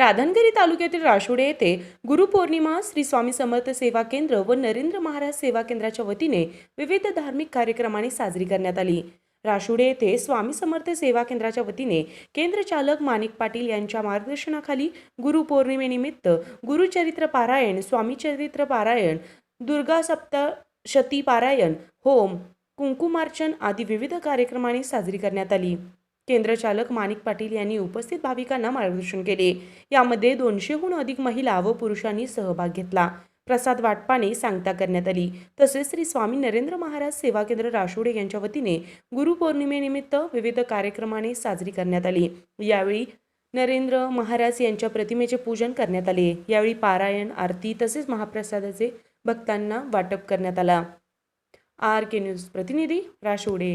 राधनगिरी तालुक्यातील राशोडे येथे गुरुपौर्णिमा श्री स्वामी समर्थ सेवा केंद्र व नरेंद्र महाराज सेवा केंद्राच्या वतीने विविध धार्मिक कार्यक्रमांनी साजरी करण्यात आली. राशुडे येथे स्वामी समर्थ सेवा केंद्राच्या वतीने केंद्र चालक माणिक पाटील यांच्या मार्गदर्शनाखाली गुरुपौर्णिमेनिमित्त गुरुचरित्र पारायण स्वामीचरित्र पारायण दुर्गा सप्तशती पारायण होम कुंकुमार्चन आदी विविध कार्यक्रमांनी साजरी करण्यात आली. केंद्रचालक माणिक पाटील यांनी उपस्थित भाविकांना मार्गदर्शन केले. यामध्ये दोनशेहून अधिक महिला व पुरुषांनी सहभाग घेतला. प्रसाद वाटपाने सांगता करण्यात आली. तसेच श्री स्वामी नरेंद्र महाराज सेवा केंद्र राशोडे यांच्या वतीने गुरुपौर्णिमेनिमित्त विविध कार्यक्रमाने साजरी करण्यात आली. यावेळी नरेंद्र महाराज यांच्या प्रतिमेचे पूजन करण्यात आले. यावेळी पारायण आरती तसेच महाप्रसादाचे भक्तांना वाटप करण्यात आला. आर के न्यूज प्रतिनिधी राशोडे.